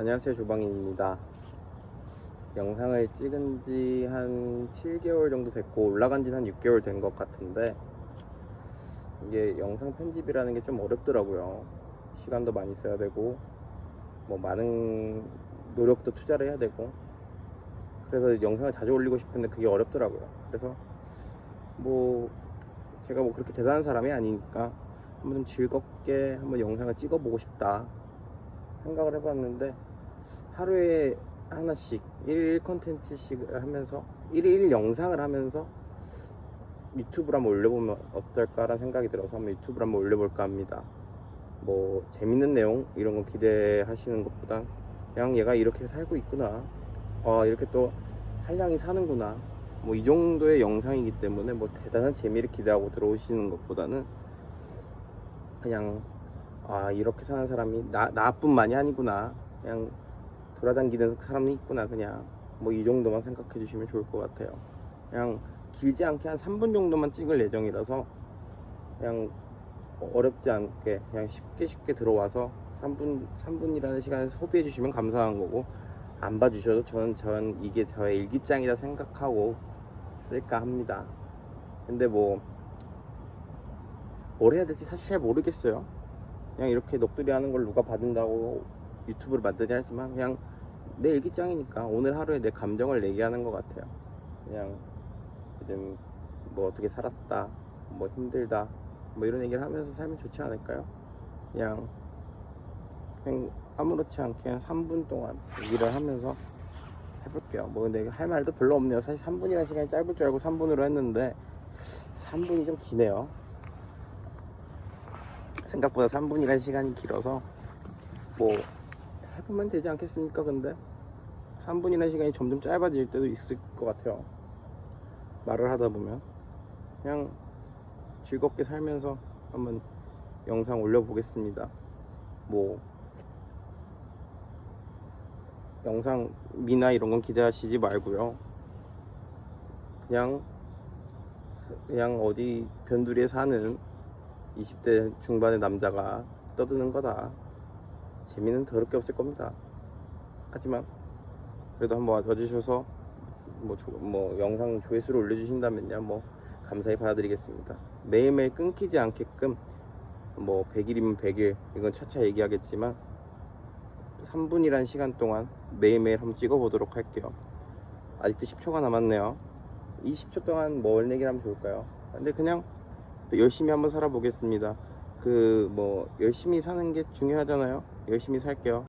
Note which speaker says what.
Speaker 1: 안녕하세요 조방인입니다. 영상을 찍은 지 한 7개월 정도 됐고 올라간 지는 한 6개월 된 것 같은데 이게 영상 편집이라는 게 좀 어렵더라고요. 시간도 많이 써야 되고 뭐 많은 노력도 투자를 해야 되고 그래서 영상을 자주 올리고 싶은데 그게 어렵더라고요. 그래서 뭐 제가 뭐 그렇게 대단한 사람이 아니니까 한번 즐겁게 한번 영상을 찍어보고 싶다 생각을 해봤는데 하루에 하나씩 1일 컨텐츠씩 하면서 1일 영상을 하면서 유튜브를 한번 올려보면 어떨까라는 생각이 들어서 한번 유튜브를 한번 올려볼까 합니다. 뭐 재밌는 내용 이런 거 기대하시는 것보단 그냥 얘가 이렇게 살고 있구나. 아 이렇게 또 한량이 사는구나. 뭐 이 정도의 영상이기 때문에 뭐 대단한 재미를 기대하고 들어오시는 것보다는 그냥 아 이렇게 사는 사람이 나 나뿐만이 아니구나. 그냥 돌아다니는 사람이 있구나 그냥 뭐 이 정도만 생각해 주시면 좋을 것 같아요. 그냥 길지 않게 한 3분 정도만 찍을 예정이라서 그냥 어렵지 않게 그냥 쉽게 쉽게 들어와서 3분 3분이라는 시간을 소비해 주시면 감사한 거고 안 봐주셔도 저는 전 이게 저의 일기장이다 생각하고 쓸까 합니다. 근데 뭐 뭘 해야 될지 사실 잘 모르겠어요. 그냥 이렇게 넋두리 하는 걸 누가 받는다고 유튜브를 만드냐 하지만 그냥 내 일기장이니까 오늘 하루에 내 감정을 얘기하는 것 같아요. 그냥 요즘 뭐 어떻게 살았다, 뭐 힘들다, 뭐 이런 얘기를 하면서 살면 좋지 않을까요? 그냥 그냥 아무렇지 않게 그냥 3분 동안 얘기를 하면서 해볼게요. 뭐 근데 할 말도 별로 없네요. 사실 3분이라는 시간이 짧을 줄 알고 3분으로 했는데 3분이 좀 기네요. 생각보다 3분이라는 시간이 길어서 뭐 해보면 되지 않겠습니까 근데? 3분이라는 시간이 점점 짧아질 때도 있을 것 같아요. 말을 하다 보면. 그냥 즐겁게 살면서 한번 영상 올려보겠습니다. 뭐 영상 미나 이런 건 기대하시지 말고요. 그냥 그냥 어디 변두리에 사는 20대 중반의 남자가 떠드는 거다. 재미는 더럽게 없을 겁니다. 하지만 그래도 한번 와주셔서 뭐, 조- 뭐 영상 조회수를 올려주신다면요 뭐 감사히 받아드리겠습니다. 매일매일 끊기지 않게끔 뭐 100일이면 100일 이건 차차 얘기하겠지만 3분이란 시간 동안 매일매일 한번 찍어보도록 할게요. 아직도 10초가 남았네요. 이 10초 동안 뭘 얘기를 하면 좋을까요? 근데 그냥 열심히 한번 살아보겠습니다. 그 뭐 열심히 사는 게 중요하잖아요. 열심히 살게요.